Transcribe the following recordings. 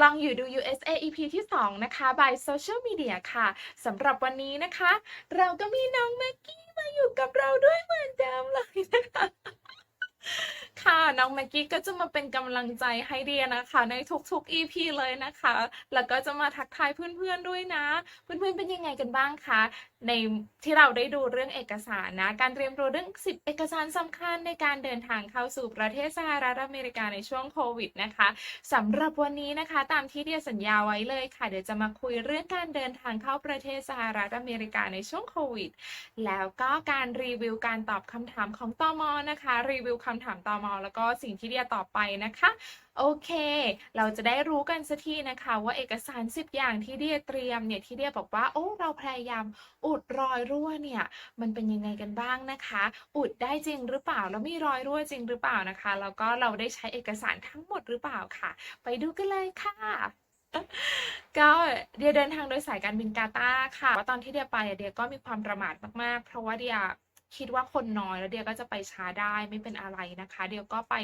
ลองอยู่ดู USA EP ที่ 2 นะคะ by Social Media ค่ะ สำหรับวันนี้นะคะ เราก็มีน้องแม็กกี้มาอยู่กับเราด้วยเหมือนเดิมเลยนะคะ ค่ะ น้องแม็กกี้ก็จะมาเป็นกำลังใจให้เดียนะคะ ในทุกๆ EP เลยนะคะ แล้วก็จะมาทักทายเพื่อนๆด้วยนะ เพื่อนๆเป็นยังไงกันบ้างคะ ในที่เราได้ดูเรื่องเอกสารนะ การเตรียนรู้เรื่อง 10 เอกสารสำคัญในการเดินทางเข้าสู่ประเทศสหรัฐอเมริกาในช่วงโควิดนะคะสำหรับวันนี้นะคะ ตามที่เดียสัญญาไว้เลยค่ะ เดี๋ยวจะมาคุยเรื่องการเดินทางเข้าประเทศสหรัฐอเมริกาในช่วงโควิด แล้วก็การรีวิวการตอบคำถามของตอมนะคะ รีวิวคำถามตอมแล้วก็สิ่งที่เดียตอบไปนะคะโอเค เราจะได้รู้กันสักทีนะคะว่าเอกสาร 10 อย่างที่เดียเตรียมเนี่ยที่เดียบอกว่าโอ้เราพยายามอุดรอยรั่วเนี่ยมันเป็นยังไงกันบ้างนะคะ อุดได้จริงหรือเปล่าแล้วมีรอยรั่วจริงหรือเปล่านะคะแล้วก็เราได้ใช้เอกสารทั้งหมดหรือเปล่าค่ะ ไปดูกันเลยค่ะก็เดียเดินทางโดยสายการบินกาตาร์ค่ะว่าตอนที่เดียไปเดียก็มีความประมาทมากๆ เพราะว่าเดีย คิดว่าคนน้อยแล้วเดียก็จะไปช้าได้ไม่เป็นอะไรนะคะ เดียก็ไป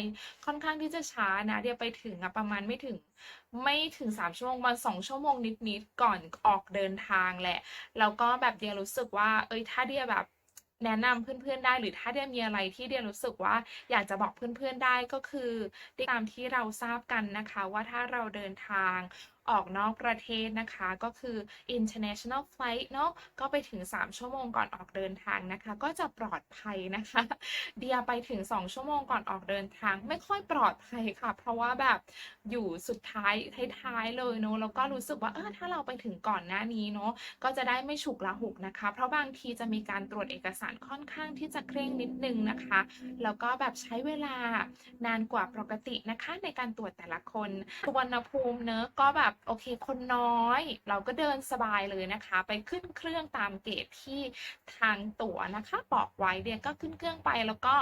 ค่อนข้างที่จะช้านะ เดียไปถึงประมาณไม่ถึงไม่ถึง 3 ชั่วโมงประมาณ2ชั่วโมงนิดๆก่อนออกเดินทางแหละ แล้วก็แบบเดียรู้สึกว่า เอ้ยถ้าเดียแบบแนะนำเพื่อนๆได้หรือถ้าเดียมีอะไรที่เดียรู้สึกว่าอยากจะบอกเพื่อนๆได้ก็คือตามที่เราทราบกันนะคะว่าถ้าเราเดินทาง ออกนอกประเทศนะคะ ก็คือ international flight เนาะก็ไปถึง 3 ชั่วโมงก่อนออกเดินทางนะคะ ก็จะปลอดภัยนะคะ เดียไปถึง 2 ชั่วโมงก่อนออกเดินทาง ไม่ค่อยปลอดภัยค่ะ เพราะว่าแบบอยู่สุดท้ายท้ายๆเลยเนาะแล้วก็รู้สึกว่าเออถ้าเราไปถึงก่อนหน้านี้เนาะก็จะได้ไม่ฉุกละหุกนะคะ เพราะบางทีจะมีการตรวจเอกสารค่อนข้างที่จะเคร่งนิดนึงนะคะแล้วก็แบบใช้เวลานานกว่าปกตินะคะ ในการตรวจแต่ละคนสุวรรณภูมิเนอะก็แบบโอเค คนน้อย เราก็เดินสบายเลยนะคะ ไปขึ้นเครื่องตามเกตที่ทางตั๋วนะคะ บอกไว้เดียก็ขึ้นเครื่องไปแล้วก็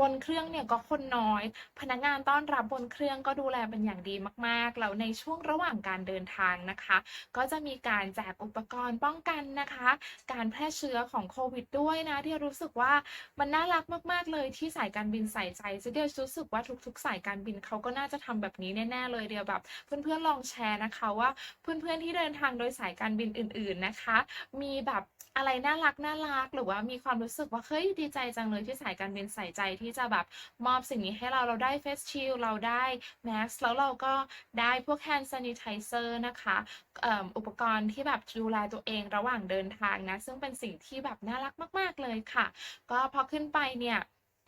บนเครื่องเนี่ยก็คนน้อย พนักงานต้อนรับบนเครื่องก็ดูแลเป็นอย่างดีมากๆ แล้วในช่วงระหว่างการเดินทางนะคะ ก็จะมีการแจกอุปกรณ์ป้องกันนะคะ การแพร่เชื้อของโควิดด้วยนะ ที่รู้สึกว่ามันน่ารักมากๆเลยที่สายการบินใส่ใจเดียวรู้สึกว่าทุก ๆ สายการบินเขาก็น่าจะทำแบบนี้แน่ๆเลยเดียวแบบ เพื่อนๆลองแชร์นะคะว่าเพื่อนๆที่เดินทางโดยสายการบินอื่น ๆนะคะ มีแบบ อะไรน่ารักน่ารักหรือว่ามีความรู้สึกว่าเฮ้ยดีใจจังเลยที่สายการบินใส่ใจที่จะแบบมอบสิ่งนี้ให้เราเราได้เฟสชิลเราได้แมสแล้วเราก็ได้พวกแฮนด์ซานิไทเซอร์นะคะอ่ออุปกรณ์ที่แบบดูแลตัวเองระหว่างเดินทางนะ ซึ่งเป็นสิ่งที่แบบน่ารักมาก ๆ เลยค่ะ ก็พอขึ้นไปเนี่ย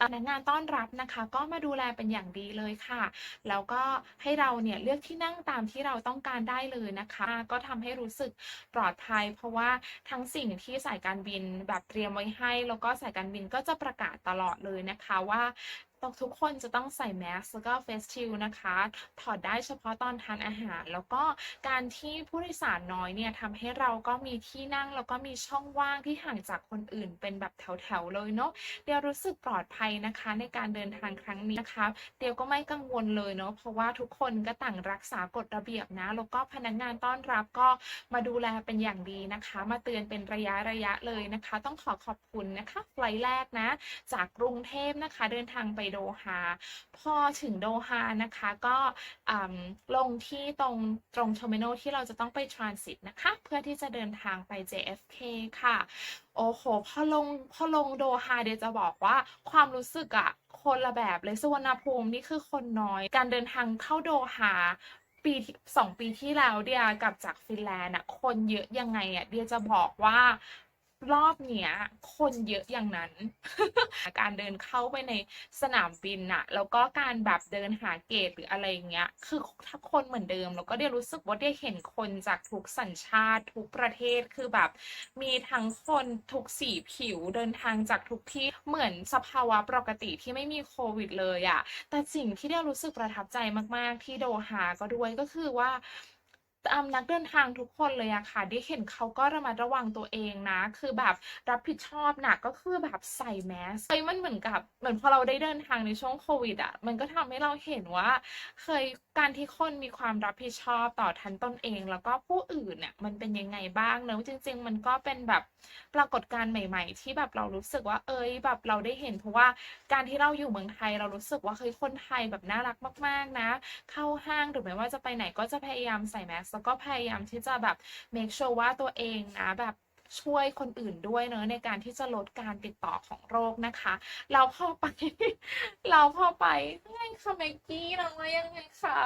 พนักงานต้อนรับนะคะ ก็มาดูแลเป็นอย่างดีเลยค่ะ แล้วก็ให้เราเนี่ยเลือกที่นั่งตามที่เราต้องการได้เลยนะคะ ก็ทำให้รู้สึกปลอดภัย เพราะว่าทั้งสิ่งที่สายการบินแบบเตรียมไว้ให้ แล้วก็สายการบินก็จะประกาศตลอดเลยนะคะว่า ทุกคนจะต้องใส่แมสแล้วก็เฟสชิลนะคะ ถอดได้เฉพาะตอนทานอาหาร แล้วก็การที่ผู้โดยสารน้อยเนี่ยทำให้เราก็มีที่นั่งแล้วก็มีช่องว่างที่ห่างจากคนอื่น เป็นแบบแถวๆเลยเนาะเดียวรู้สึกปลอดภัยนะคะ ในการเดินทางครั้งนี้นะคะเดียวก็ไม่กังวลเลยเนาะเพราะว่าทุกคนก็ต่างรักษากฎระเบียบนะแล้วก็พนักงานต้อนรับก็มาดูแลเป็นอย่างดีนะคะ มาเตือนเป็นระยะระยะเลยนะคะ ต้องขอขอบคุณนะคะไฟล์แรกนะ จากกรุงเทพนะคะ เดินทางไปโดฮา พอถึงโดฮานะคะ ก็ลงที่ตรงตรงเทอร์มินอลที่เราจะต้องไปทรานสิตนะคะ เพื่อที่จะเดินทางไป JFK ค่ะ โอ้โฮพอลงพอลงโดฮาเดียจะบอกว่าความรู้สึกอะคนละแบบเลยสุวรรณภูมินี่คือคนน้อย การเดินทางเข้าโดฮาปีที่2ปีที่แล้วเดียกลับจากฟินแลนด์น่ะคนเยอะยังไงอะเดียจะบอกว่า รอบเนี้ย คนเยอะอย่างนั้น การเดินเข้าไปในสนามบินน่ะแล้วก็การแบบเดินหาเกตหรืออะไรอย่างเงี้ย คือถ้าคนเหมือนเดิม แล้วก็เดียรู้สึกว่าเดียเห็นคนจากทุกสัญชาติทุกประเทศคือแบบ มีทั้งคนทุกสีผิวเดินทางจากทุกที่เหมือนสภาวะปกติที่ไม่มีโควิดเลยอะแต่สิ่งที่เดียรู้สึกประทับใจมาก ๆ ที่โดฮาก็ด้วยก็คือว่า นักเดินทางทุกคนเลยอะค่ะ ได้เห็นเขาก็ระมัดระวังตัวเองนะ คือแบบรับผิดชอบหนักก็คือแบบใส่แมสก์เฮ้ยมันเหมือนกับเหมือนพอเราได้เดินทางในช่วงโควิดอะมันก็ทำให้เราเห็นว่า เคยการที่คนมีความรับผิดชอบต่อทั้งตนเอง แล้วก็ผู้อื่นเนี่ยมันเป็นยังไงบ้างเนาะจริง ๆ มันก็เป็นแบบปรากฏการณ์ใหม่ ๆ ที่แบบเรารู้สึกว่าเฮ้ยแบบเราได้เห็น เพราะว่าการที่เราอยู่เมืองไทยเรารู้สึกว่าเฮ้ยคนไทยแบบน่ารักมาก ๆนะ เข้าห้างหรือไม่ว่าจะไปไหนก็จะพยายามใส่แมสแล้วก็พยายามที่จะแบบเมกชัวร์ว่าตัวเองนะแบบช่วยคนอื่นด้วยเนาะในการที่จะลดการติดต่อของโรคนะคะแล้วพอไปแล้วพอไปไงคะ Maggie เราว่ายังไงคะ?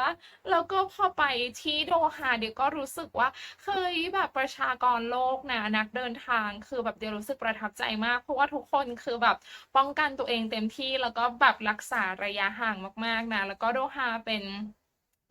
แล้วก็พอไปที่โดฮาเดี๋ยวก็รู้สึกว่าเฮ้ยแบบประชากรโลกนะนักเดินทางคือแบบเดี๋ยวรู้สึกประทับใจมาก เพราะว่าทุกคนคือแบบป้องกันตัวเองเต็มที่แล้วก็แบบรักษาระยะห่างมาก ๆนะแล้วก็โดฮาเป็น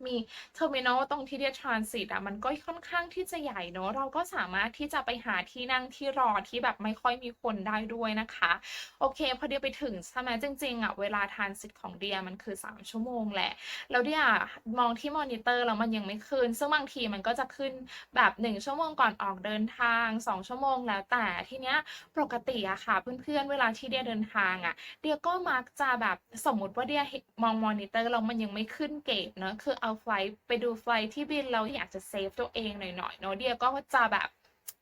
มีเทอร์มินัลตรงที่เดียกทรานสิตอะมันก็ค่อนข้างที่จะใหญ่เนาะเราก็สามารถที่จะไปหาที่นั่งที่รอที่แบบไม่ค่อยมีคนได้ด้วยนะคะ โอเค พอเดียไปถึงใช่ไหมจริงๆอะเวลาทรานสิตของเดียมันคือ 3 ชั่วโมงแหละ แล้วเดียอะมองที่มอนิเตอร์แล้วมันยังไม่ขึ้น ซึ่งบางทีมันก็จะขึ้นแบบ 1 ชั่วโมงก่อนออกเดินทาง 2 ชั่วโมงแล้วแต่ทีเนี้ยปกติอะค่ะ เพื่อนๆเวลาที่เดียเดินทางอะเดียก็มักจะแบบสมมติว่าเดียเห็นมองมอนิเตอร์แล้วมันยังไม่ขึ้นเกรดเนาะคือเอาไฟล์ไปดูไฟล์ที่บินแล้วอยากจะเซฟตัวเองหน่อยๆเนาะเดียก็จะแบบ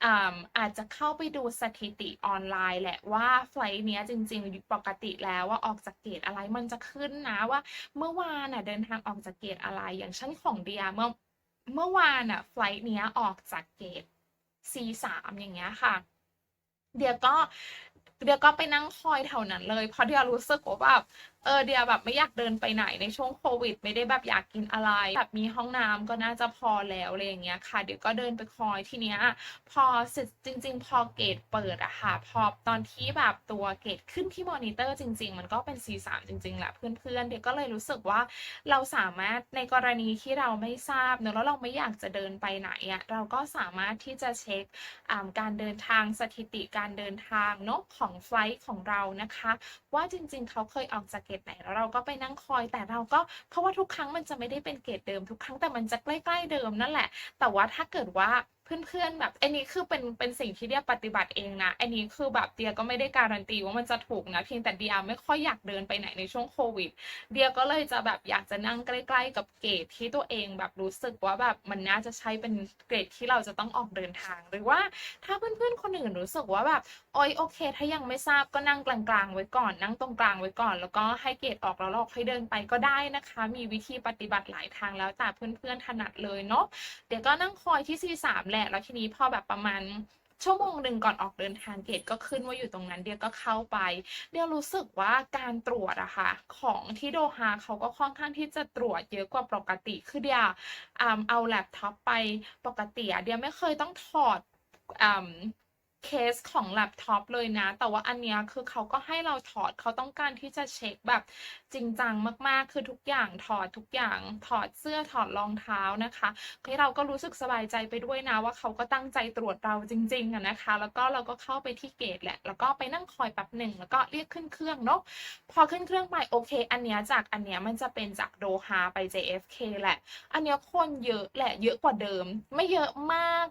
อ่าอาจจะเข้าไปดูสถิติออนไลน์แหละว่าไฟล์เนี้ยจริงๆปกติแล้วอะออกจากเกรดอะไรมันจะขึ้นนะว่า เมื่อวานน่ะเดินทางออกจากเกรดอะไรอย่างเช่นของเดียเมื่อเมื่อวานน่ะไฟล์เนี้ยออกจากเกรด C3 อย่างเงี้ยค่ะ เดียก็เดียก็ไปนั่งคอยแถวนั้นเลยเพราะเดียรู้สึกว่าแบบ เออเดียแบบไม่อยากเดินไปไหนในช่วงโควิด ไม่ได้แบบอยากกินอะไร แบบมีห้องน้ำก็น่าจะพอแล้วอะไรอย่างเงี้ยค่ะ เดียวก็เดินไปคอยทีเนี้ย พอเสร็จจริง ๆ พอเกรดเปิดอะค่ะ พอตอนที่แบบตัวเกรดขึ้นที่มอนิเตอร์จริง ๆ มันก็เป็น C3 จริงๆแหละเพื่อนๆ เดียก็เลยรู้สึกว่าเราสามารถในกรณีที่เราไม่ทราบเนาะแล้วเราไม่อยากจะเดินไปไหนอะเราก็สามารถที่จะเช็กอ่าการเดินทางสถิติการเดินทางเนาะของไฟล์ของเรานะคะ ว่าจริง ๆเขาเคยออกจากเกรดไหนแล้วเราก็ไปนั่งคอยแต่เราก็เพราะว่าทุกครั้งมันจะไม่ได้เป็นเกรดเดิมทุกครั้งแต่มันจะใกล้ ๆเดิมนั่นแหละ แต่ว่าถ้าเกิดว่า เพื่อนๆแบบอันนี้คือเป็นเป็นสิ่งที่เดียปฏิบัติเองนะอันนี้คือแบบเดียก็ไม่ได้การันตีว่ามันจะถูกนะเพียงแต่เดียไม่ค่อยอยากเดินไปไหนในช่วงโควิด เดียก็เลยจะแบบอยากจะนั่งใกล้ ๆ กับเกรดที่ตัวเองแบบรู้สึกว่าแบบมันน่าจะใช่เป็นเกรดที่เราจะต้องออกเดินทาง หรือว่าถ้าเพื่อนๆคนอื่นรู้สึกว่าแบบโอ๊ยโอเค ถ้ายังไม่ทราบก็นั่งกลางๆไว้ก่อน นั่งตรงกลางไว้ก่อน แล้วก็ให้เกรดออกแล้วเราค่อยเดินไปก็ได้นะคะ มีวิธีปฏิบัติหลายทางแล้วแต่เพื่อนๆถนัดเลยเนาะเดียก็นั่งคอยที่ C3 แหละ แล้วทีนี้พอแบบประมาณชั่วโมงหนึ่งก่อนออกเดินทางเกตก็ขึ้นว่าอยู่ตรงนั้นเดียก็เข้าไป เดียรู้สึกว่าการตรวจอะค่ะ ของที่โดฮาเขาก็ค่อนข้างที่จะตรวจเยอะกว่าปกติคือเดียอ่าเอาแล็ปท็อปไปปกติอะเดียไม่เคยต้องถอดอ่า เคสของแล็ปท็อปเลยนะ แต่ว่าอันเนี้ยคือเขาก็ให้เราถอดเขาต้องการที่จะเช็กแบบจริงจังมากๆ คือทุกอย่างถอดทุกอย่างถอดเสื้อถอดรองเท้านะคะเฮ้ยเราก็รู้สึกสบายใจไปด้วยนะว่าเขาก็ตั้งใจตรวจเราจริงๆอะนะคะ แล้วก็เราก็เข้าไปที่เกตแหละ แล้วก็ไปนั่งคอยแป๊บหนึ่งแล้วก็เรียกขึ้นเครื่องเนาะพอขึ้นเครื่องไปโอเค อันเนี้ยจากอันเนี้ยมันจะเป็นจากโดฮาไป JFK แหละ อันเนี้ยคนเยอะแหละเยอะกว่าเดิม ไม่เยอะมาก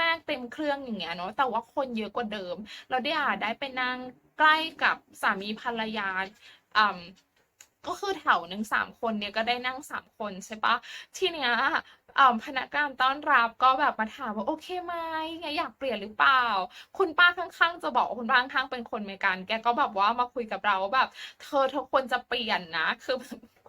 มาก ๆ เต็มเครื่องอย่างเงี้ยเนาะแต่ว่าคนเยอะกว่าเดิมแล้วเดียอะได้ไปนั่งใกล้กับสามีภรรยาอ่าก็คือแถวหนึ่ง3คนเดียก็ได้นั่ง3คนใช่ปล่าทีเนี้ยอ่าพนักงานต้อนรับก็แบบมาถามว่า"โอเคไหม?ไงอยากเปลี่ยนหรือเปล่า?"คุณป้าข้างๆ จะบอกคุณป้าข้างๆเป็นคนเมกัน แกก็แบบว่ามาคุยกับเราแบบ"เธอเธอควรจะเปลี่ยนนะ"คือ"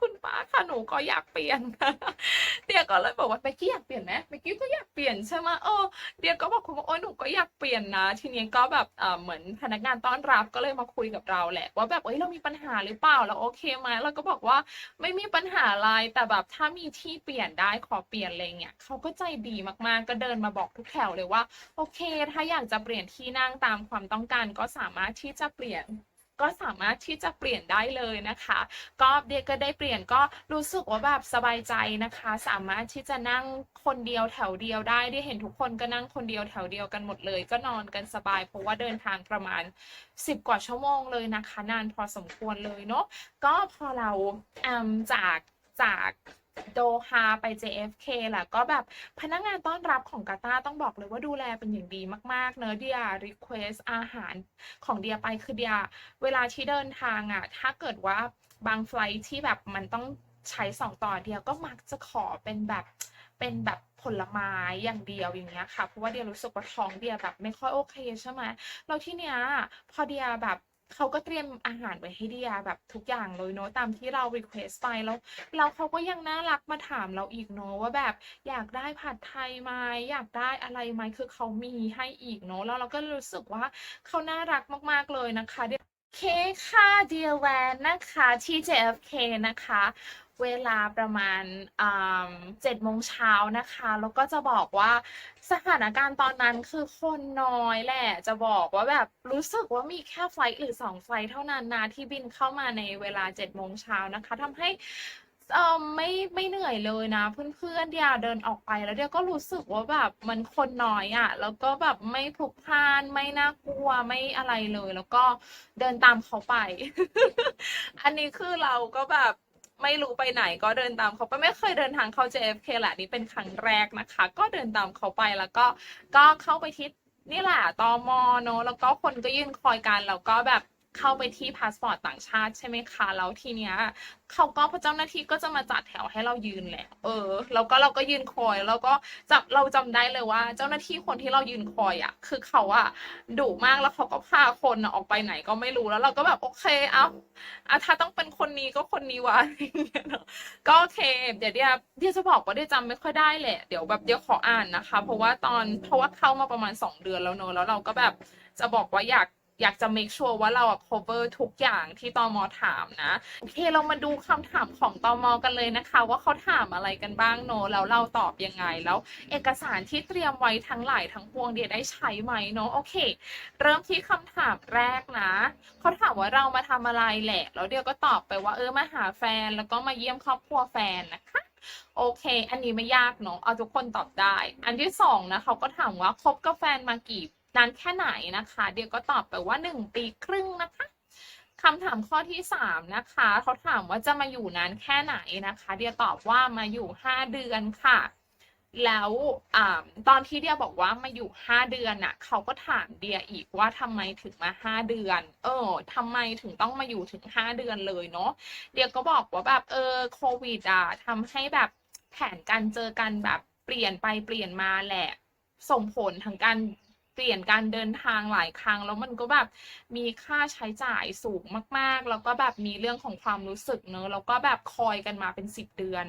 คุณป้าค่ะหนูก็อยากเปลี่ยนค่ะ"เดียก็เลยบอกว่า "Maggie อยากเปลี่ยนไหม? Maggie ก็อยากเปลี่ยนใช่ไหม?"เออเดียก็บอกคุณว่า"โอ๊ยหนูก็อยากเปลี่ยนนะ"ทีนี้ก็แบบอ่าเหมือนพนักงานต้อนรับก็เลยมาคุยกับเราแหละ ว่าแบบ"เฮ้ยเรามีปัญหาหรือเปล่า?เราโอเคไหม?"เราก็บอกว่า"ไม่มีปัญหาอะไรแต่แบบถ้ามีที่เปลี่ยนได้ขอเปลี่ยน"อะไรเงี้ยเขาก็ใจดีมากๆ ก็เดินมาบอกทุกแถวเลยว่า"โอเค ถ้าอยากจะเปลี่ยนที่นั่งตามความต้องการก็สามารถที่จะเปลี่ยน ก็สามารถที่จะเปลี่ยนได้เลยนะคะ"ก็เดียก็ได้เปลี่ยนก็รู้สึกว่าแบบสบายใจนะคะ สามารถที่จะนั่งคนเดียวแถวเดียวได้เดียเห็นทุกคนก็นั่งคนเดียวแถวเดียวกันหมดเลย ก็นอนกันสบายเพราะว่าเดินทางประมาณ 10 กว่าชั่วโมงเลยนะคะ นานพอสมควรเลยเนาะก็พอเราอ่าจากจาก โดฮาไป JFK แหละก็แบบพนักงานต้อนรับของกาตาต้องบอกเลยว่าดูแลเป็นอย่างดีมาก ๆ เนอะเดียรีเควสอาหารของเดียไปคือเดียเวลาที่เดินทางอะถ้าเกิดว่าบางไฟลท์ที่แบบมันต้องใช้สองต่อเดียก็มักจะขอเป็นแบบเป็นแบบผลไม้อย่างเดียวอย่างเงี้ยค่ะเพราะว่าเดียรู้สึกว่าท้องเดียแบบไม่ค่อยโอเคใช่ไหมแล้วที่เนี้ยพอเดียแบบ เขาก็เตรียมอาหารไว้ให้เดียแบบทุกอย่างเลยเนาะตามที่เรารีเควสไปแล้วแล้วเขาก็ยังน่ารักมาถามเราอีกเนาะว่าแบบอยากได้ผัดไทยไหมอยากได้อะไรไหมคือเขามีให้อีกเนาะแล้วเราก็รู้สึกว่าเขาน่ารักมากๆเลยนะคะเดี๋ยวเคกค่ะเดียแวนนะคะที่ JFK นะคะ เวลาประมาณเจ็ดโมงเช้านะคะ แล้วก็จะบอกว่าสถานการณ์ตอนนั้นคือคนน้อยแหละ จะบอกว่าแบบรู้สึกว่ามีแค่ไฟล์หรือสองไฟล์เท่านั้นนะที่บินเข้ามาในเวลาเจ็ดโมงเช้านะคะทำให้เออไม่ไม่เหนื่อยเลยนะ เพื่อนๆเดียเดินออกไปแล้วเดียก็รู้สึกว่าแบบมันคนน้อยอะ่ะ แล้วก็แบบไม่พลุกพล่านไม่น่ากลัวไม่อะไรเลย แล้วก็เดินตามเขาไป อันนี้คือเราก็แบบ ไม่รู้ไปไหนก็เดินตามเขาไปไม่เคยเดินทางเข้า JFK แหละนี่เป็นครั้งแรกนะคะ ก็เดินตามเขาไปแล้วก็ก็เข้าไปที่นี่แหละตมเนอะแล้วก็คนก็ยื่นคอยกันแล้วก็แบบ เข้าไปที่พาสปอร์ตต่างชาติใช่ไหมคะ แล้วทีเนี้ยเขาก็พระเจ้าหน้าที่ก็จะมาจัดแถวให้เรายืนแหละ เออ แล้วก็เราก็ยืนคอย แล้วก็จับเราจำได้เลยว่า เจ้าหน้าที่คนที่เรายืนคอยอะ คือเขาอะดุมากแล้วเขาก็พาคนออกไปไหนก็ไม่รู้แล้วเราก็แบบโอเค เอาอะถ้าต้องเป็นคนนี้ก็คนนี้วะอะไรเงี้ยเนอะก็โอเค เดี๋ยวเดี๋ยวเดี๋ยวจะบอกว่าเดี๋ยวจำไม่ค่อยได้แหละ เดี๋ยวแบบเดี๋ยวขออ่านนะคะ เพราะว่าตอนเพราะว่าเข้ามาประมาณสองเดือนแล้วเนอะแล้วเราก็แบบจะบอกว่าอยาก อยากจะ make sure ว่าเราอะ cover ทุกอย่างที่ตอมถามนะโอเคเรามาดูคำถามของตอมกันเลยนะคะ ว่าเขาถามอะไรกันบ้างเนอะแล้วเราตอบยังไงแล้ว เอกสารที่เตรียมไว้ทั้งหลายทั้งปวงเดียได้ใช้ไหมเนอะโอเค เริ่มที่คำถามแรกนะเขาถามว่าเรามาทำอะไรแหละแล้วเดียวก็ตอบไปว่าเออมาหาแฟน แล้วก็มาเยี่ยมครอบครัวแฟนนะคะโอเค อันนี้ไม่ยากเนอะเอาทุกคนตอบได้ อันที่สองนะเขาก็ถามว่าคบกับแฟนมากี่ นานแค่ไหนนะคะ เดียวก็ตอบไปว่าหนึ่งปีครึ่งนะคะคำถามข้อที่สามนะคะเขาถามว่าจะมาอยู่นานแค่ไหนนะคะ เดียตอบว่ามาอยู่ห้าเดือนค่ะ แล้วอตอนที่เดียบอกว่ามาอยู่ห้าเดือนน่ะเขาก็ถามเดียอีกว่าทำไมถึงมาห้าเดือน เออทำไมถึงต้องมาอยู่ถึงห้าเดือนเลยเนาะเดียก็บอกว่าแบบเออโควิดอะทำให้แบบแผนการเจอกันแบบเปลี่ยนไปเปลี่ยนมาแหละส่งผลทางการ เปลี่ยนการเดินทางหลายครั้ง แล้วมันก็แบบมีค่าใช้จ่ายสูงมากๆ แล้วก็แบบมีเรื่องของความรู้สึกเนอะแล้วก็แบบคอยกันมาเป็นสิบเดือน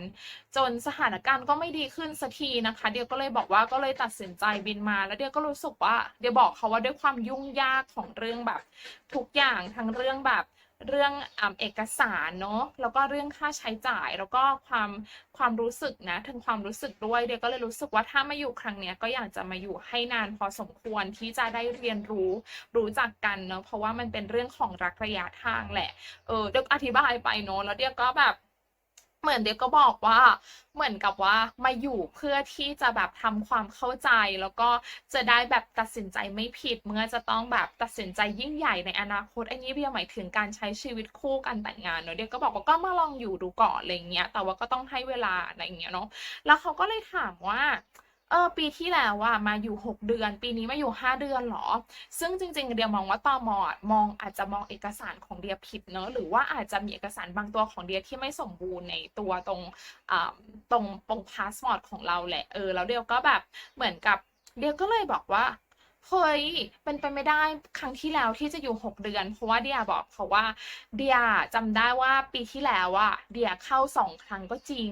จนสถานการณ์ก็ไม่ดีขึ้นสักทีนะคะ เดียวก็เลยบอกว่าก็เลยตัดสินใจบินมา แล้วเดียวก็รู้สึกว่า เดียวบอกเขาว่าด้วยความยุ่งยากของเรื่องแบบทุกอย่างทั้งเรื่องแบบ เรื่องอเอกสารเนาะแล้วก็เรื่องค่าใช้จ่ายแล้วก็ความความรู้สึกนะถึงความรู้สึกด้วยเดียก็เลยรู้สึกว่าถ้ามาอยู่ครั้งเนี้ยก็อยากจะมาอยู่ให้นานพอสมควรที่จะได้เรียนรู้รู้จักกันเนาะเพราะว่ามันเป็นเรื่องของรักระยะทางแหละเออเดี๋ยวอธิบายไปเนาะแล้วเดียก็แบบ เหมือนเด็กก็บอกว่าเหมือนกับว่ามาอยู่เพื่อที่จะแบบทำความเข้าใจ แล้วก็จะได้แบบตัดสินใจไม่ผิด เมื่อจะต้องแบบตัดสินใจยิ่งใหญ่ในอนาคตอันนี้เบียหมายถึงการใช้ชีวิตคู่กันแต่งงานเนอะเด็กก็บอกว่าก็มาลองอยู่ดูก่อนอะไรเงี้ยแต่ว่าก็ต้องให้เวลาอะไรเงี้ยเนาะแล้วเขาก็เลยถามว่า เออปีที่แล้วอะมาอยู่หกเดือน ปีนี้มาอยู่ห้าเดือนเหรอ ซึ่งจริงๆ เดียมองว่าตอมอะมองอาจจะมองเอกสารของเดียผิดเนอะหรือว่าอาจจะมีเอกสารบางตัวของเดียที่ไม่สมบูรณ์ในตัวตรงอ่าตรงตรงพาสปอร์ตของเราแหละเออแล้วเดียก็แบบเหมือนกับเดียก็เลยบอกว่าเฮ้ยเป็นไปไม่ได้ครั้งที่แล้วที่จะอยู่หกเดือน เพราะว่าเดียบอกเขาว่าเดียจำได้ว่าปีที่แล้วอะเดียเข้าสองครั้งก็จริง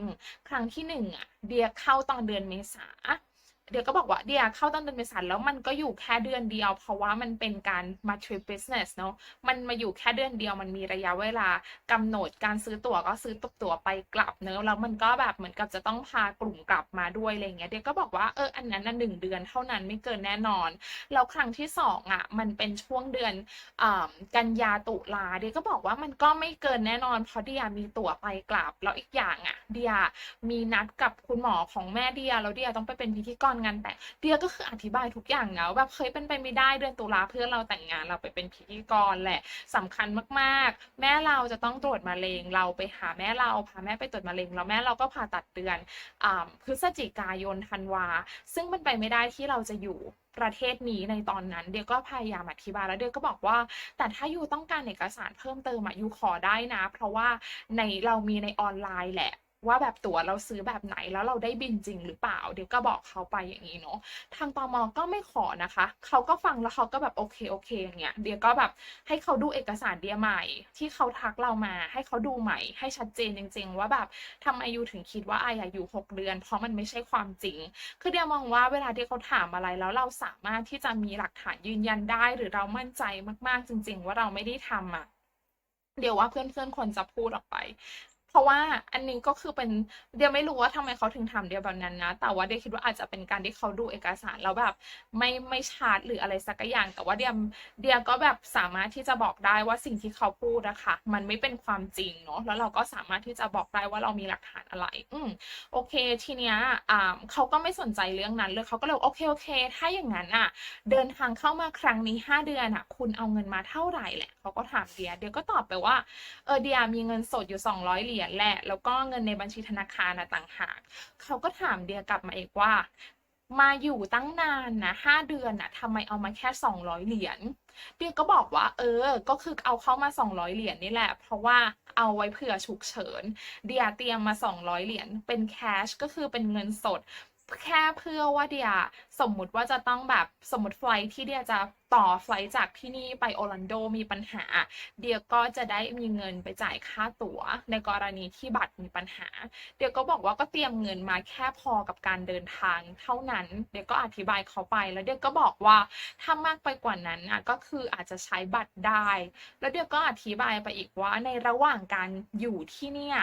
ครั้งที่หนึ่งอะเดียเข้าตอนเดือนเมษา เดียก็บอกว่าเดียเข้าตอนเดือนเมษายนแล้วมันก็อยู่แค่เดือนเดียว เพราะว่ามันเป็นการมา trip business เนาะมันมาอยู่แค่เดือนเดียวมันมีระยะเวลากำหนดการซื้อตั๋วก็ซื้อตั๋วไปกลับเนอะแล้วมันก็แบบเหมือนกับจะต้องพากลุ่มกลับมาด้วยอะไรเงี้ยเดียก็บอกว่าเอออันนั้นน่ะหนึ่งเดือนเท่านั้นไม่เกินแน่นอนแล้วครั้งที่สองอะมันเป็นช่วงเดือนอกันยาตุลาเดียก็บอกว่ามันก็ไม่เกินแน่นอนเพราะเดียมีตั๋วไปกลับแล้วอีกอย่างอะเดียมีนัดกับคุณหมอของแม่เดียแล้วเดียต้องไปเป็นพิธีกรงานแต่งเดียก็คืออธิบายทุกอย่างนะว่าแบบเคยเป็นไปไม่ได้เดือนตุลาเพื่อนเราแต่งงานเราไปเป็นพิธีกรแหละสำคัญมากๆ แม่เราจะต้องตรวจมะเร็งเราไปหาแม่เราพาแม่ไปตรวจมะเร็งแล้วแม่เราก็ผ่าตัดเดือนอพฤศจิกายนธันวา ซึ่งมันไปไม่ได้ที่เราจะอยู่ประเทศนี้ในตอนนั้นเดียก็พยายามอธิบายแล้วเดียก็บอกว่า แต่ถ้ายูต้องการเอกสารเพิ่มเติมอะยูขอได้นะ เพราะว่าในเรามีในออนไลน์แหละ ว่าแบบตั๋วเราซื้อแบบไหนแล้วเราได้บินจริงหรือเปล่า เดี๋ยวก็บอกเขาไปอย่างนี้เนาะทางตมก็ไม่ขอนะคะ เขาก็ฟังแล้วเขาก็แบบโอเคโอเคอย่างเงี้ยเดี๋ยวก็แบบให้เขาดูเอกสารเดียใหม่ ที่เขาทักเรามา ให้เขาดูใหม่ ให้ชัดเจนจริง ๆ ว่าแบบทำไมยูถึงคิดว่าไอะอยู่หกเดือน เพราะมันไม่ใช่ความจริง คือเดียมองว่าเวลาที่เขาถามอะไรแล้วเราสามารถที่จะมีหลักฐานยืนยันได้ หรือเรามั่นใจมากๆจริง ๆ ว่าเราไม่ได้ทำอะเดี๋ยวว่าเพื่อนๆคนจะพูดออกไป เพราะว่าอันนี้ก็คือเป็นเดียไม่รู้ว่าทำไมเขาถึงทำเดียแบบนั้นนะ แต่ว่าเดียคิดว่าอาจจะเป็นการที่เขาดูเอกสารแล้วแบบไม่ไม่ชัดหรืออะไรสักอย่าง แต่ว่าเดียเดียก็แบบสามารถที่จะบอกได้ว่าสิ่งที่เขาพูดอะคะมันไม่เป็นความจริงเนาะแล้วเราก็สามารถที่จะบอกได้ว่าเรามีหลักฐานอะไร อืมโอเค ทีเนี้ยอ่าเขาก็ไม่สนใจเรื่องนั้นเลยเขาก็เลยโอเคโอเค ถ้าอย่างนั้นอะ เดินทางเข้ามาครั้งนี้ห้าเดือนอะ คุณเอาเงินมาเท่าไหร่แหละเขาก็ถามเดียเดียก็ตอบไปว่าเออเดียมีเงินสดอยู่ 200 เหรียญแหละแล้วก็เงินในบัญชีธนาคารนะต่างหากเขาก็ถามเดียกลับมาอีกว่า มาอยู่ตั้งนานนะห้าเดือนน่ะทำไมเอามาแค่ 200 เหรียญเดียก็บอกว่า เออ ก็คือเอาเข้ามา 200 เหรียญนี่แหละ เพราะว่าเอาไว้เผื่อฉุกเฉิน เดียเตรียมมา 200 เหรียญเป็นแคชก็คือเป็นเงินสดแค่เพื่อว่าเดียสมมุติว่าจะต้องแบบสมมติไฟที่เดียจะ ต่อไฟล์จากที่นี่ไปโอร์แลนโดมีปัญหา เดียก็จะได้มีเงินไปจ่ายค่าตั๋ว ในกรณีที่บัตรมีปัญหา เดียก็บอกว่าก็เตรียมเงินมาแค่พอกับการเดินทางเท่านั้น เดียก็อธิบายเขาไป แล้วเดียก็บอกว่าถ้ามากไปกว่านั้นอะก็คืออาจจะใช้บัตรได้ แล้วเดียก็อธิบายไปอีกว่าในระหว่างการอยู่ที่เนี่ย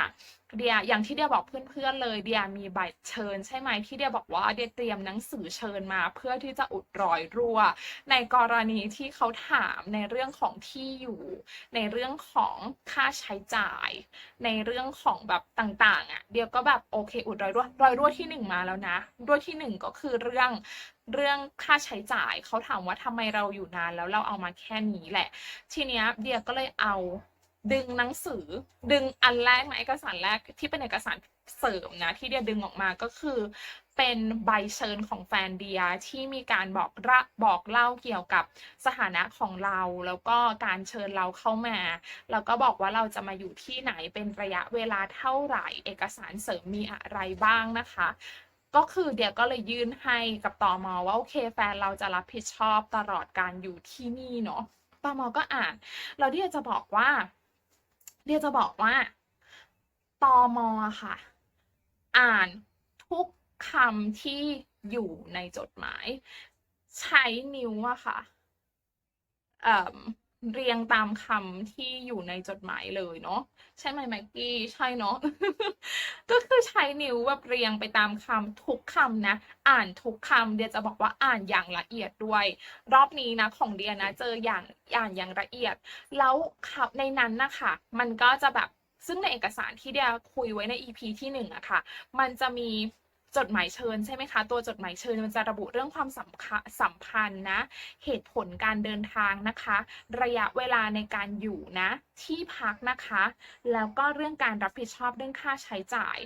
เดียอย่างที่เดียบอกเพื่อนๆเลยเดียมีใบเชิญ ใช่ไหมที่เดียบอกว่าเดียเตรียมหนังสือเชิญมา เพื่อที่จะอุดรอยรั่ว ในกรณีที่เขาถามในเรื่องของที่อยู่ ในเรื่องของค่าใช้จ่าย ในเรื่องของแบบต่างๆอะเดียวก็แบบโอเค อุดรอยรั่วรอยรั่วที่หนึ่งมาแล้วนะรั่วที่หนึ่งก็คือเรื่องเรื่องค่าใช้จ่ายเขาถามว่าทำไมเราอยู่นานแล้วเราเอามาแค่นี้แหละ ทีเนี้ยเดียก็เลยเอาดึงหนังสือดึงอันแรกนะเอกสารแรกที่เป็นเอกสารเสริมนะที่เดียดึงออกมาก็คือ เป็นใบเชิญของแฟนเดียที่มีการบอกระบอกเล่าเกี่ยวกับสถานะของเราแล้วก็การเชิญเราเข้ามา แล้วก็บอกว่าเราจะมาอยู่ที่ไหนเป็นระยะเวลาเท่าไหร่ เอกสารเสริมมีอะไรบ้างนะคะก็คือเดียก็เลยยื่นให้กับตอมว่าโอเคแฟนเราจะรับผิดชอบตลอดการอยู่ที่นี่เนาะตอมก็อ่านแล้วเดียจะบอกว่า เดียจะบอกว่าตอมอค่ะ อ่านทุก คำที่อยู่ในจดหมาย ใช้นิ้วอะค่ะเเรียงตามคำที่อยู่ในจดหมายเลยเนาะใช่ไหมแม็กกี้ใช่เนาะก็คือใช้นิ้วแบบเรียงไปตามคำทุกคำนะ อ่านทุกคำเดียจะบอกว่าอ่านอย่างละเอียดด้วย รอบนี้นะของเดียนะ เจออย่างอ่านอย่างละเอียด แล้วในนั้นนะคะมันก็จะแบบซึ่งในเอกสารที่เดียคุยไว้ใน EP ที่หนึ่งอะค่ะ มันจะมี จดหมายเชิญใช่ไหมคะ ตัวจดหมายเชิญมันจะระบุเรื่องความสัมสัมพันธ์นะ เหตุผลการเดินทางนะคะ ระยะเวลาในการอยู่นะ ที่พักนะคะ แล้วก็เรื่องการรับผิดชอบเรื่องค่าใช้จ่าย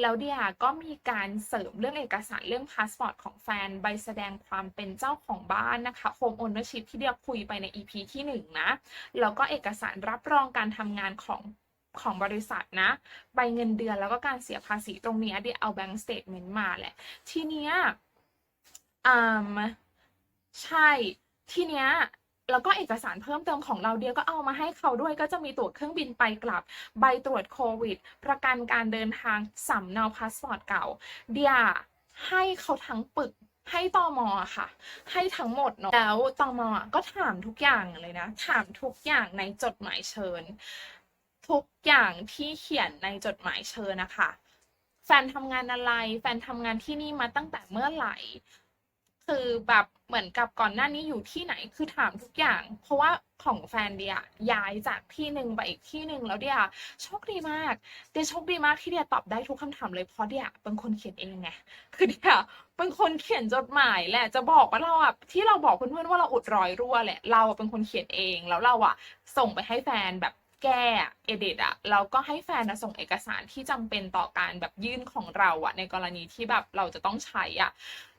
แล้วเดียก็มีการเสริมเรื่องเอกสารเรื่องพาสปอร์ตของแฟนใบแสดงความเป็นเจ้าของบ้านนะคะ Home Ownership ที่เดียคุยไปใน EP ที่หนึ่งนะ แล้วก็เอกสารรับรองการทำงานของ ของบริษัทนะ ใบเงินเดือนแล้วก็การเสียภาษีตรงนี้เดี๋ยวเอาแบงก์สเตทเมนต์มาแหละ ทีเนี้ยอืมใช่ทีเนี้ยแล้วก็เอกสารเพิ่มเติมของเราเดียก็เอามาให้เขาด้วยก็จะมีตั๋วเครื่องบินไปกลับ ใบตรวจโควิด ประกันการเดินทางสำเนาพาสปอร์ตเก่า เดียให้เขาทั้งปึกให้ตอมอะค่ะ ให้ทั้งหมดเนาะแล้วตอมอะก็ถามทุกอย่างเลยนะ ถามทุกอย่างในจดหมายเชิญ ทุกอย่างที่เขียนในจดหมายเชิญนะคะ แฟนทำงานอะไร แฟนทำงานที่นี่มาตั้งแต่เมื่อไหร่ คือแบบเหมือนกับก่อนหน้านี้อยู่ที่ไหนคือถามทุกอย่าง เพราะว่าของแฟนเดียย้ายจากที่หนึ่งไปอีกที่หนึ่งแล้วเดียโชคดีมากเดียโชคดีมากที่เดียตอบได้ทุกคำถามเลยเพราะเดียเป็นคนเขียนเองไงคือเดียเป็นคนเขียนจดหมายแหละจะบอกว่าเราอะที่เราบอกเพื่อนๆว่าเราอุดรอยรั่วแหละเราเป็นคนเขียนเองแล้วเราอะส่งไปให้แฟนแบบแก้ เอดิตอะแล้วก็ให้แฟนอะส่งเอกสารที่จำเป็นต่อการแบบยื่นของเราอะในกรณีที่แบบเราจะต้องใช้อะ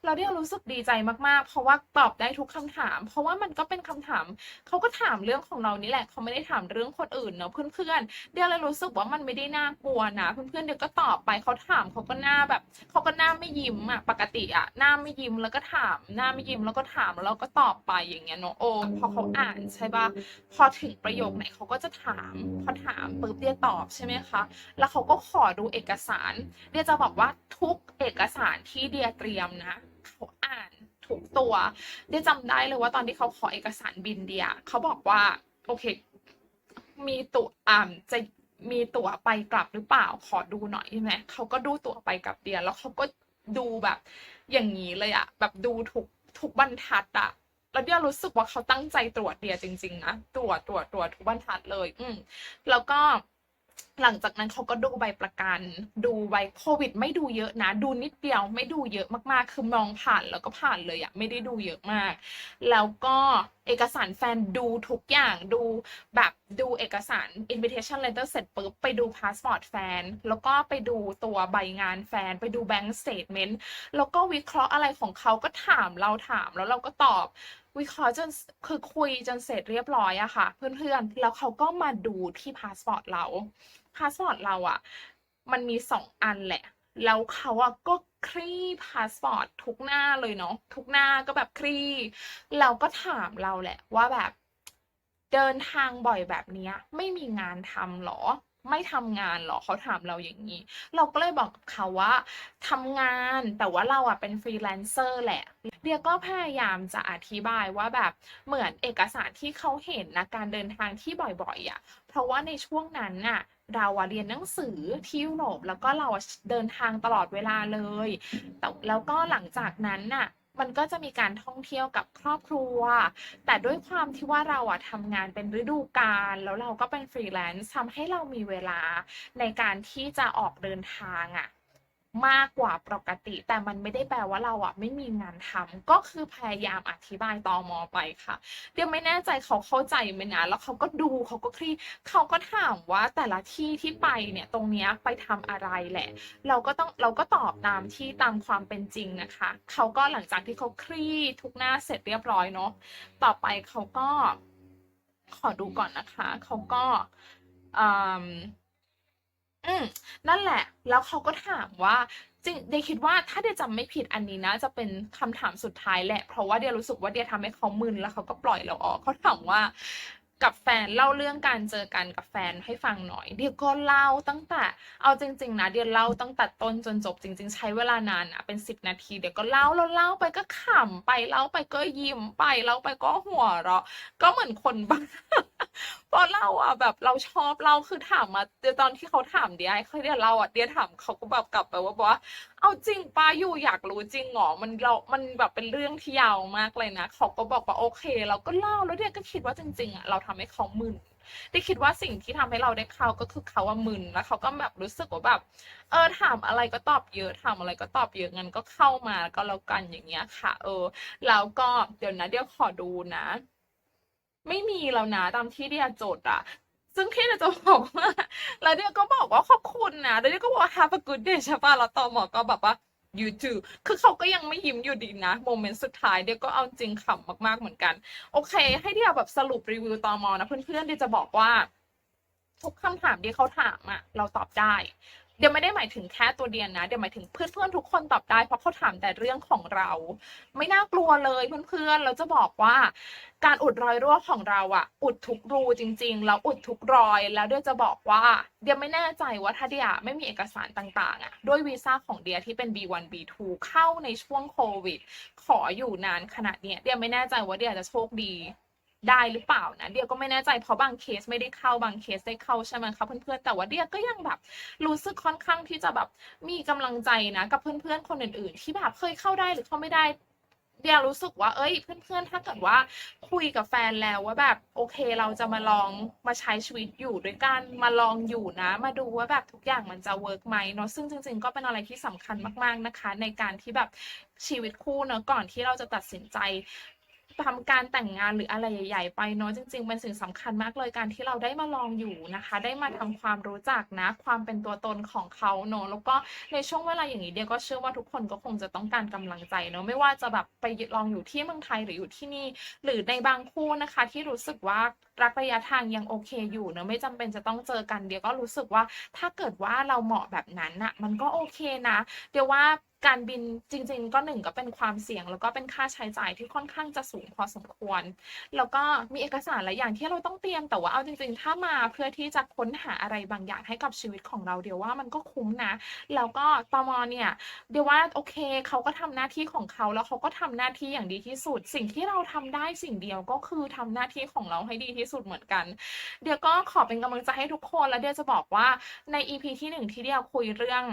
เราเนี่ยรู้สึกดีใจมากๆ เพราะว่าตอบได้ทุกคำถาม เพราะว่ามันก็เป็นคำถามเขาก็ถามเรื่องของเรานี่แหละเขาไม่ได้ถามเรื่องคนอื่นเนาะเพื่อนๆเดียวเลยรู้สึกว่ามันไม่ได้น่ากลัวนะ เพื่อนๆเดี๋ยวก็ตอบไปเขาถามเขาก็หน้าแบบเขาก็หน้าไม่ยิ้มอะปกติอะหน้าไม่ยิ้มแล้วก็ถาม หน้าไม่ยิ้มแล้วก็ถามแล้วเราก็ตอบไปอย่างเงี้ยเนาะโอ้พอเขาอ่านใช่ปะพอถึงประโยคไหนเขาก็จะถามพอถามปุ๊บเดียตอบใช่ไหมคะ แล้วเขาก็ขอดูเอกสารเดียจะบอกว่าทุกเอกสารที่เดียเตรียมนะเขาอ่านทุกตัว เดียจำได้เลยว่าตอนที่เขาขอเอกสารบินเดียเขาบอกว่าโอเค มีตัวอ่าจะมีตั๋วไปกลับหรือเปล่าขอดูหน่อยใช่ไหมเขาก็ดูตั๋วไปกลับเดียแล้วเขาก็ดูแบบอย่างนี้เลยอะแบบดูทุกทุกบรรทัดอะ แล้วเดียรู้สึกว่าเขาตั้งใจตรวจเดียจริง ๆ นะตรวจตรวจตรวจทุกบรรทัดเลย อืมแล้วก็หลังจากนั้นเขาก็ดูใบประกัน ดูใบโควิด ไม่ดูเยอะนะ ดูนิดเดียวไม่ดูเยอะมากๆ คือมองผ่านแล้วก็ผ่านเลยอะไม่ได้ดูเยอะมาก แล้วก็เอกสารแฟนดูทุกอย่างดูแบบดูเอกสาร invitation letter เสร็จปุ๊บไปดูพาสปอร์ตแฟน แล้วก็ไปดูตัวใบงานแฟน ไปดู bank statement แล้วก็วิเคราะห์อะไรของเขาก็ถามเราถามแล้วเราก็ตอบ วิเคราะห์จนคือคุยจนเสร็จเรียบร้อยอะค่ะ เพื่อนๆ แล้วเขาก็มาดูที่พาสปอร์ตเราพาสปอร์ตเราอะมันมีสองอันแหละ แล้วเขาอะก็คลี่พาสปอร์ตทุกหน้าเลยเนาะทุกหน้าก็แบบคลี่เราก็ถามเราแหละว่าแบบเดินทางบ่อยแบบนี้ไม่มีงานทำหรอ ไม่ทำงานหรอเขาถามเราอย่างนี้ เราก็เลยบอกกับเขาว่าทำงานแต่ว่าเราอะเป็นฟรีแลนเซอร์แหละเดียก็พยายามจะอธิบายว่าแบบเหมือนเอกสารที่เขาเห็นนะการเดินทางที่บ่อยๆอะเพราะว่าในช่วงนั้นน่ะเราเรียนหนังสือที่ยุโรปแล้วก็เราเดินทางตลอดเวลาเลยแต่แล้วก็หลังจากนั้นน่ะ มันก็จะมีการท่องเที่ยวกับครอบครัว แต่ด้วยความที่ว่าเราอะทำงานเป็นฤดูกาลแล้วเราก็เป็นฟรีแลนซ์ทำให้เรามีเวลาในการที่จะออกเดินทางอะ มากกว่าปกติ แต่มันไม่ได้แปลว่าเราอะไม่มีงานทำก็คือพยายามอธิบายตอมอไปค่ะ เดี๋ยวไม่แน่ใจเขาเข้าใจไหมนะแล้วเขาก็ดูเขาก็คลี่เขาก็ถามว่าแต่ละที่ที่ไปเนี่ยตรงเนี้ยไปทำอะไรแหละ เราก็ต้องเราก็ตอบตามที่ตามความเป็นจริงนะคะเขาก็หลังจากที่เขาคลี่ทุกหน้าเสร็จเรียบร้อยเนาะต่อไปเขาก็ขอดูก่อนนะคะเขาก็อืม อืมนั่นแหละ แล้วเขาก็ถามว่าจริงเดียคิดว่าถ้าเดียจำไม่ผิดอันนี้นะ จะเป็นคำถามสุดท้ายแหละ เพราะว่าเดียรู้สึกว่าเดียทำให้เขามึนแล้วเขาก็ปล่อยเราออกเขาถามว่ากับแฟนเล่าเรื่องการเจอกันกับแฟนให้ฟังหน่อย เดียก็เล่าตั้งแต่เอาจริง ๆ นะ เดียเล่าตั้งแต่ต้นจนจบจริง ๆ ใช้เวลานานอะเป็นสิบนาที เดียก็เล่าแล้วเล่าไปก็ขำไปเล่าไปก็ยิ้มไปเล่าไปก็หัวเราะก็เหมือนคนบ้า เพราะเราอะแบบเราชอบเล่าคือถามมาเดี๋ยวตอนที่เขาถามเดียเขาเดียเล่าอะเดียถามเขาก็แบบกลับไปว่าบอกว่า เอาจริงป้าอยู่อยากรู้จริงหรอมันเรา มันแบบเป็นเรื่องที่ยาวมากเลยนะเขาก็บอกว่าโอเค เราก็เล่าแล้วเดียก็คิดว่าจริง ๆอะเราทำให้เขามึนได้คิดว่าสิ่งที่ทำให้เราได้เข้าก็คือเขาว่ามึนแล้วเขาก็แบบรู้สึกว่าแบบ เออถามอะไรก็ตอบเยอะถามอะไรก็ตอบเยอะงั้นก็เข้ามาก็แล้วกันอย่างเงี้ยค่ะ เออ แล้วก็เดี๋ยวนะเดี๋ยวขอดูนะ ไม่มีแล้วนะตามที่เดียจดอะซึ่งที่เดียจะบอกว่าแล้วเดียก็บอกว่าขอบคุณนะแล้วเดียก็บอกว่า have a good day ใช่ป่ะแล้วต่อหมอก็แบบว่า you too คือเขาก็ยังไม่ยิ้มอยู่ดีนะ โมเมนต์สุดท้ายเดียก็เอาจริงขำมากๆเหมือนกัน โอเค ให้เดียแบบสรุปรีวิวตอมอนะเพื่อนๆเดียจะบอกว่าทุกคำถามที่เขาถามอะเราตอบได้ เดี๋ยวไม่ได้หมายถึงแค่ตัวเดียนนะ เดี๋ยวหมายถึงเพื่อนๆทุกคนตอบได้ เพราะเขาถามแต่เรื่องของเรา ไม่น่ากลัวเลยเพื่อนๆ เราจะบอกว่า การอุดรอยรั่วของเราอะอุดทุกรูจริง ๆ แล้วอุดทุกรอย แล้วเดียจะบอกว่า เดี๋ยวไม่แน่ใจว่าถ้าเดียไม่มีเอกสารต่างๆอะด้วยวีซ่าของเดียที่เป็น B1 B2 เข้าในช่วงโควิด ขออยู่นานขนาดเนี้ยเดียไม่แน่ใจว่าเดียจะโชคดี ได้หรือเปล่านะเดียก็ไม่แน่ใจเพราะบางเคสไม่ได้เข้าบางเคสได้เข้าใช่ไหมคะเพื่อนๆแต่ว่าเดียก็ยังแบบรู้สึกค่อนข้างที่จะแบบมีกำลังใจนะกับเพื่อนๆคนอื่น ๆ ที่แบบเคยเข้าได้หรือเข้าไม่ได้เดียรู้สึกว่าเอ้ยเพื่อนๆ ถ้าเกิดว่าคุยกับแฟนแล้วว่าแบบโอเคเราจะมาลองมาใช้ชีวิตอยู่ด้วยกันมาลองอยู่นะ มาดูว่าแบบทุกอย่างมันจะเวิร์กไหมเนาะซึ่งจริง ๆ ก็เป็นอะไรที่สำคัญมากๆนะคะ ในการที่แบบชีวิตคู่เนาะก่อนที่เราจะตัดสินใจ ทำการแต่งงานหรืออะไรใหญ่ๆไปเนาะจริงๆเป็นสิ่งสำคัญมากเลยการที่เราได้มาลองอยู่นะคะ ได้มาทำความรู้จักนะ ความเป็นตัวตนของเขาเนาะแล้วก็ในช่วงเวลาอย่างนี้เดียก็เชื่อว่าทุกคนก็คงจะต้องการกำลังใจเนาะไม่ว่าจะแบบไปลองอยู่ที่เมืองไทยหรืออยู่ที่นี่ หรือในบางคู่นะคะ ที่รู้สึกว่ารักระยะทางยังโอเคอยู่เนอะไม่จำเป็นจะต้องเจอกันเดียวก็รู้สึกว่าถ้าเกิดว่าเราเหมาะแบบนั้นน่ะมันก็โอเคนะ เดี๋ยวว่า การบินจริง ๆ ก็หนึ่งก็เป็นความเสี่ยง แล้วก็เป็นค่าใช้จ่ายที่ค่อนข้างจะสูงพอสมควร แล้วก็มีเอกสารหลายอย่างที่เราต้องเตรียมแต่ว่าเอาจริง ๆ ถ้ามาเพื่อที่จะค้นหาอะไรบางอย่างให้กับชีวิตของเราเดี๋ยวว่ามันก็คุ้มนะแล้วก็ตมเนี่ยเดี๋ยวว่าโอเคเขาก็ทำหน้าที่ของเขาแล้วเขาก็ทำหน้าที่อย่างดีที่สุด สิ่งที่เราทำได้สิ่งเดียวก็คือทำหน้าที่ของเราให้ดีที่สุดเหมือนกัน เดี๋ยวก็ขอเป็นกำลังใจให้ทุกคนแล้วเดี๋ยวจะบอกว่าใน EP ที่หนึ่งที่เดียวคุยเรื่อง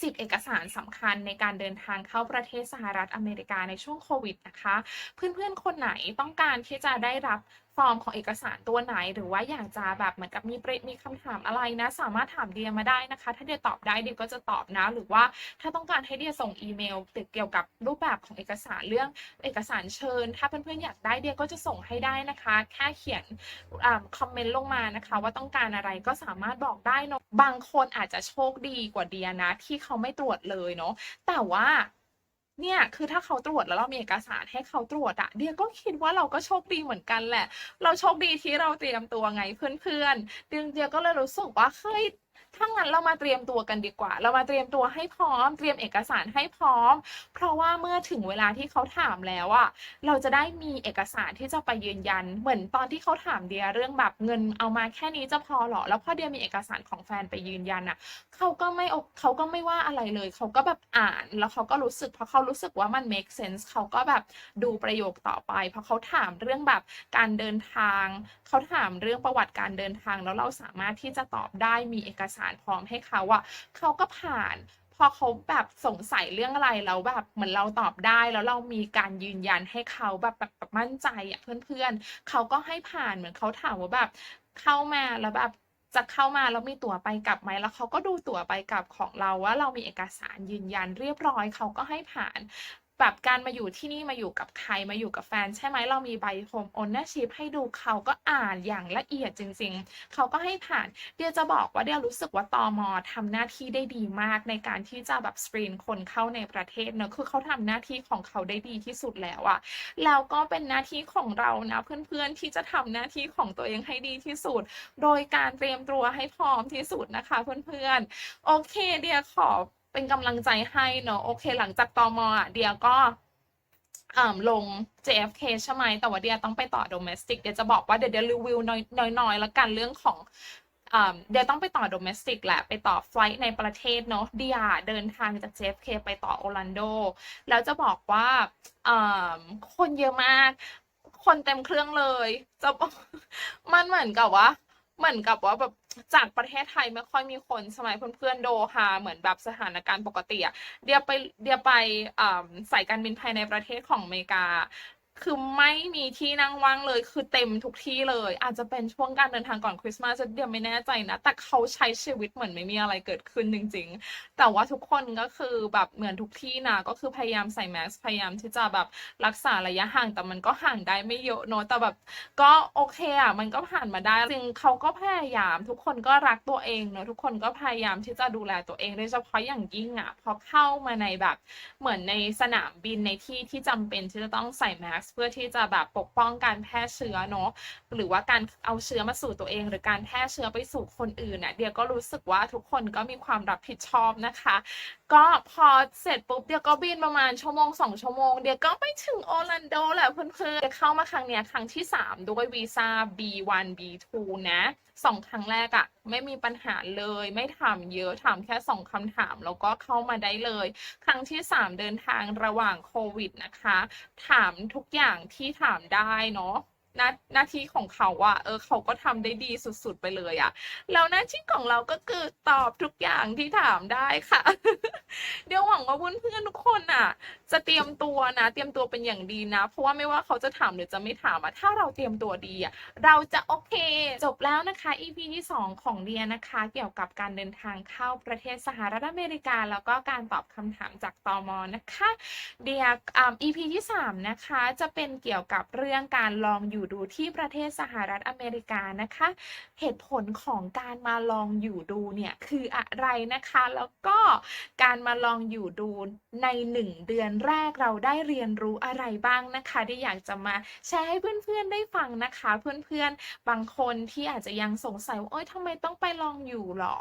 10 เอกสารสำคัญในการเดินทางเข้าประเทศสหรัฐอเมริกาในช่วงโควิดนะคะ เพื่อนๆ คนไหนต้องการที่จะได้รับฟอร์มของเอกสารตัวไหน หรือว่าอยากจะแบบเหมือนกับมีประมีคำถามอะไรนะ สามารถถามเดียมาได้นะคะ ถ้าเดียตอบได้เดียก็จะตอบนะ หรือว่าถ้าต้องการให้เดียส่งอีเมลเกี่ยวกับรูปแบบของเอกสารเรื่องเอกสารเชิญ ถ้าเพื่อนๆอยากได้เดียก็จะส่งให้ได้นะคะ แค่เขียนคอมเมนต์ลงมานะคะ ว่าต้องการอะไรก็สามารถบอกได้เนอะบางคนอาจจะโชคดีกว่าเดียนะ ที่เขาไม่ตรวจเลยเนาะแต่ว่า เนี่ยคือถ้าเขาตรวจแล้วเรามีเอกสารให้เขาตรวจอะเดียก็คิดว่าเราก็โชคดีเหมือนกันแหละ เราโชคดีที่เราเตรียมตัวไงเพื่อนๆเดียเดียก็เลยรู้สึกว่าเฮ้ย ถ้างั้นเรามาเตรียมตัวกันดีกว่า เรามาเตรียมตัวให้พร้อม เตรียมเอกสารให้พร้อม เพราะว่าเมื่อถึงเวลาที่เขาถามแล้วอะเราจะได้มีเอกสารที่จะไปยืนยัน เหมือนตอนที่เขาถามเดียเรื่องแบบเงินเอามาแค่นี้จะพอหรอ แล้วพอเดียมีเอกสารของแฟนไปยืนยันอะเขาก็ไม่อกเขาก็ไม่ว่าอะไรเลย เขาก็แบบอ่าน แล้วเขาก็รู้สึก เพอเขารู้สึกว่ามัน make sense เขาก็แบบดูประโยคต่อไป เพราะเขาถามเรื่องแบบการเดินทาง เขาถามเรื่องประวัติการเดินทาง แล้วเราสามารถที่จะตอบได้มีเอกสารพร้อมให้เขาอะเขาก็ผ่านพอเขาแบบสงสัยเรื่องอะไรแล้วแบบเหมือนเราตอบได้แล้วเรามีการยืนยันให้เขาแบบแบบแบบมั่นใจอะเพื่อนๆเขาก็ให้ผ่านเหมือนเขาถามว่าแบบ เข้ามาแล้วแบบจะเข้ามาแล้วมีตั๋วไปกลับไหมแล้วเขาก็ดูตั๋วไปกลับของเราว่าเรามีเอกสารยืนยันเรียบร้อยเขาก็ให้ผ่าน แบบการมาอยู่ที่นี่มาอยู่กับใครมาอยู่กับแฟน ใช่ไหมเรามีใบ Home Ownership ให้ดูเขาก็อ่านอย่างละเอียดจริง ๆ เขาก็ให้ผ่าน เดียจะบอกว่าเดียรู้สึกว่าตอมทำหน้าที่ได้ดีมากในการที่จะแบบสกรีนคนเข้าในประเทศเนอะคือเขาทำหน้าที่ของเขาได้ดีที่สุดแล้วอะแล้วก็เป็นหน้าที่ของเรานะเพื่อนๆที่จะทำหน้าที่ของตัวเองให้ดีที่สุด โดยการเตรียมตัวให้พร้อมที่สุดนะคะเพื่อนๆโอเคเดียขอ เป็นกำลังใจให้เนอะโอเค หลังจากตอมอะเดียก็อ่าลง JFK ใช่ไหมแต่ว่าเดียต้องไปต่อ domestic เดียจะบอกว่าเดี๋ยวเดียรีวิวน้อยๆน้อยๆแล้วกันเรื่องของเดียต้องไปต่อ domestic แหละ ไปต่อไฟล์ในประเทศเนาะเดียเดินทางจาก JFK ไปต่อโอร์แลนโด แล้วจะบอกว่าอ่าคนเยอะมาก คนเต็มเครื่องเลย จะบอกมันเหมือนกับว่า เหมือนกับว่าแบบจากประเทศไทยไม่ค่อยมีคนสมัยเพื่อนๆโดฮาเหมือนแบบสถานการณ์ปกติอะเดียไปเดียไปใสายการบินภายในประเทศของอเมริกา คือไม่มีที่นั่งว่างเลย คือเต็มทุกที่เลย อาจจะเป็นช่วงการเดินทางก่อนคริสต์มาสเดียวไม่แน่ใจนะ แต่เขาใช้ชีวิตเหมือนไม่มีอะไรเกิดขึ้นจริง ๆ แต่ว่าทุกคนก็คือแบบเหมือนทุกที่นะ ก็คือพยายามใส่แมสพยายามที่จะแบบรักษาระยะห่าง แต่มันก็ห่างได้ไม่เยอะเนอะแต่แบบก็โอเคอะมันก็ผ่านมาได้ จริงเขาก็พยายาม ทุกคนก็รักตัวเองเนอะทุกคนก็พยายามที่จะดูแลตัวเองโดยเฉพาะอย่างยิ่งอะพอเข้ามาในแบบเหมือนในสนามบินในที่ที่จำเป็นที่จะต้องใส่แมสเพื่อที่จะแบบปกป้องการแพร่เชื้อเนาะหรือว่าการเอาเชื้อมาสู่ตัวเอง หรือการแพร่เชื้อไปสู่คนอื่นเนี่ยเดียก็รู้สึกว่าทุกคนก็มีความรับผิดชอบนะคะ ก็พอเสร็จปุ๊บเดียก็บินประมาณชั่วโมงสองชั่วโมงเดียก็ไปถึงโอร์แลนโดแหละเพื่อนๆเดียเข้ามาครั้งเนี้ยครั้งที่ 3 ด้วยวีซ่า B1 B2 นะ สองครั้งแรกอะไม่มีปัญหาเลย ไม่ถามเยอะถามแค่สองคำถาม แล้วก็เข้ามาได้เลย ครั้งที่สามเดินทางระหว่างโควิดนะคะ ถามทุกอย่างที่ถามได้เนาะ หน้าหน้าที่ของเขาอะเออเขาก็ทำได้ดีสุดๆไปเลยอะแล้วหน้าที่ของเราก็คือตอบทุกอย่างที่ถามได้ค่ะ เดี๋ยวหวังว่าเพื่อนๆทุกคนอะจะเตรียมตัวนะ เตรียมตัวเป็นอย่างดีนะ เพราะว่าไม่ว่าเขาจะถามหรือจะไม่ถามอะถ้าเราเตรียมตัวดีอะเราจะโอเค จบแล้วนะคะ EP ที่ 2 ของเดียนะคะ เกี่ยวกับการเดินทางเข้าประเทศสหรัฐอเมริกา แล้วก็การตอบคำถามจากตอมอนะคะ เดียอ่า EP ที่ 3 นะคะ จะเป็นเกี่ยวกับเรื่องการลองอยูู่่ดูที่ประเทศสหรัฐอเมริกานะคะ เหตุผลของการมาลองอยู่ดูเนี่ยคืออะไรนะคะ แล้วก็การมาลองอยู่ดูใน 1 เดือนแรกเราได้เรียนรู้อะไรบ้างนะคะที่อยากจะมาแชร์ให้เพื่อนๆได้ฟังนะคะ เพื่อนๆบางคนที่อาจจะยังสงสัยว่าเอ้ยทำไมต้องไปลองอยู่หรอ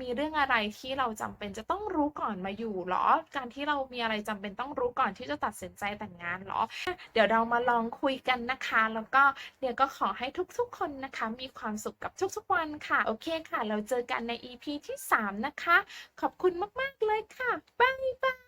มีเรื่องอะไรที่เราจำเป็นจะต้องรู้ก่อนมาอยู่หรอ การที่เรามีอะไรจำเป็นต้องรู้ก่อนที่จะตัดสินใจแต่งงานหรอ เดี๋ยวเรามาลองคุยกันนะคะแล้วก็ก็เดี๋ยวก็ขอให้ทุกๆคนนะคะ มีความสุขกับทุกๆวันค่ะ โอเคค่ะ เราเจอกันใน EP ที่ 3 นะคะ ขอบคุณมากๆเลยค่ะ บ๊ายบาย